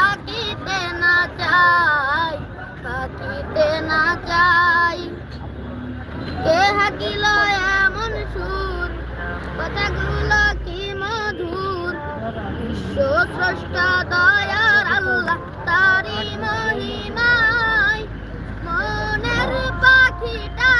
থাকিতে না চাই, থাকিতে না চাই। কে হাকিল এমন সুর, কথাগুলো কি মধুর? বিশ্ব স্রষ্টা দয়ার আল্লাহ তারি মহিমায় মনের পাখিটায়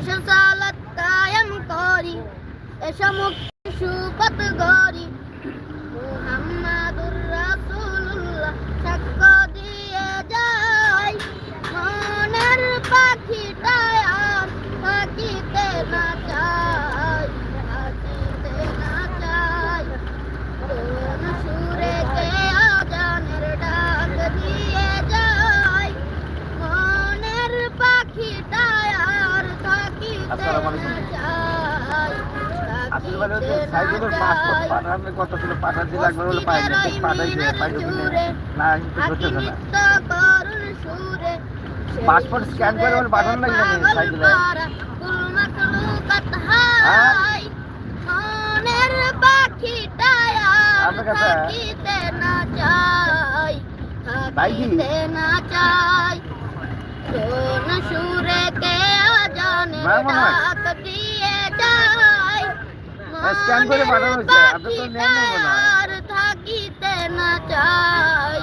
এসো সালাত কায়েম করি এসো মুক্তি সুপথ গরি আসলে মানে হচ্ছে সাইকেলের পাসপোর্ট পাঠানো কত ছিল পাঠাতে লাগবে বলে পাই না পাঠাইছে না কিন্তু ধরতেছে না। পাসপোর্ট স্ক্যান করে বলে পাঠানো সাইকেলে সুরে কে? আজানের না। ডাক দিয়ে যায় স্ক্যান করে পাঠানো হয়েছে, আপনি তো নেন মনে আর থাকিতে না চাই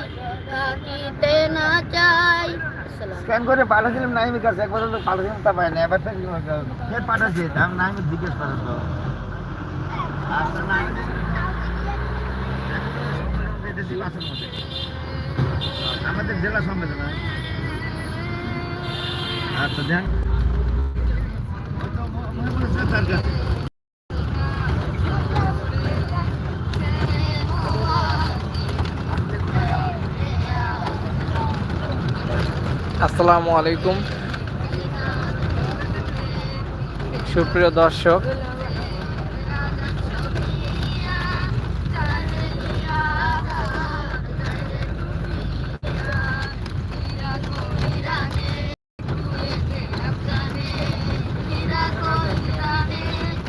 থাকিতে না চাই। স্ক্যান করে পাঠাছিলাম নাইমের কাছে। একবার তো পাঠাছিলাম তা পাই না এবার তো ফের পাঠাচ্ছি। আমি নাইমের জিজ্ঞেস করেন তো আচ্ছা। আমাদের জেলা সম্মেলন আচ্ছা ম- মনে পড়েছে তার কাছে। আসসালামু আলাইকুম। সুপ্রিয় দর্শক,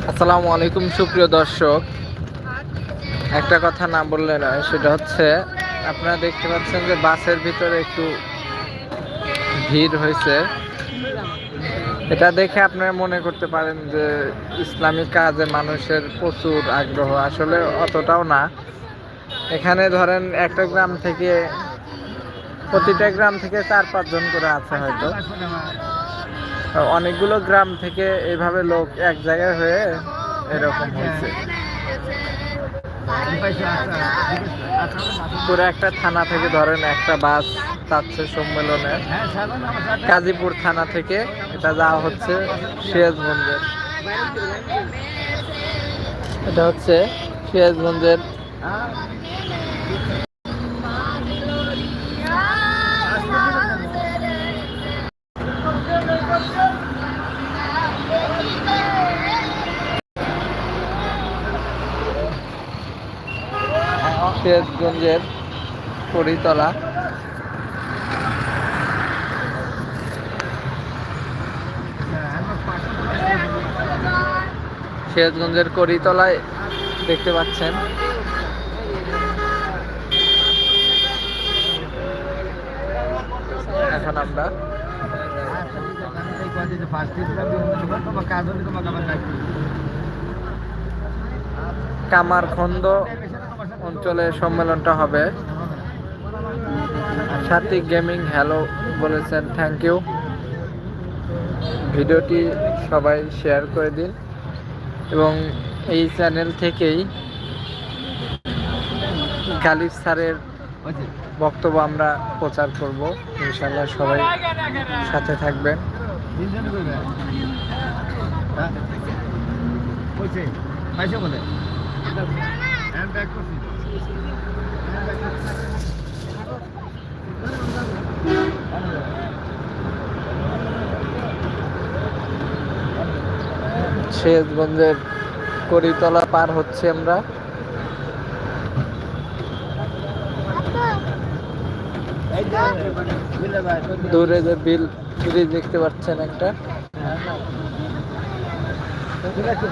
আসসালামু আলাইকুম সুপ্রিয় দর্শক। একটা কথা না বললে নয়, সেটা হচ্ছে, আপনারা দেখতে পাচ্ছেন যে বাসের ভিতরে একটু ভিড় হয়েছে। এটা দেখে আপনারা মনে করতে পারেন যে ইসলামিক কাজে মানুষের প্রচুর আগ্রহ। আসলে অতটাও না। এখানে ধরেন একটা গ্রাম থেকে, প্রতিটা গ্রাম থেকে চার পাঁচজন করে আছে হয়তো। অনেকগুলো গ্রাম থেকে এইভাবে লোক এক জায়গায় হয়ে এরকম হয়েছে। পুরো একটা থানা থেকে ধরেন একটা বাস যাচ্ছে সম্মেলনে। কাজীপুর থানা থেকে এটা যাওয়া হচ্ছে সিরাজগঞ্জের এটা হচ্ছে সিরাজগঞ্জের সিরাজগঞ্জের কড়িতলা সিরাজগঞ্জের কড়িতলায় দেখতে পাচ্ছেন। এখন আমরা কামারখন্দ অঞ্চলে সম্মেলনটা হবে। সাত্বিক গেমিং, হ্যালো বলেছেন, থ্যাংক ইউ। ভিডিওটি সবাই শেয়ার করে দিন। এবং এই চ্যানেল থেকেই গালিব স্যারের বক্তব্য আমরা প্রচার করব। ইনশাল্লাহ সবাই সাথে থাকবেন। হ্যাঁ। হ্যান্ড ব্যাক করছি শেষগঞ্জের করিতলা পার হচ্ছে আমরা দূরে যে বিল ব্রিজ দেখতে পাচ্ছেন একটা ঠিক আছে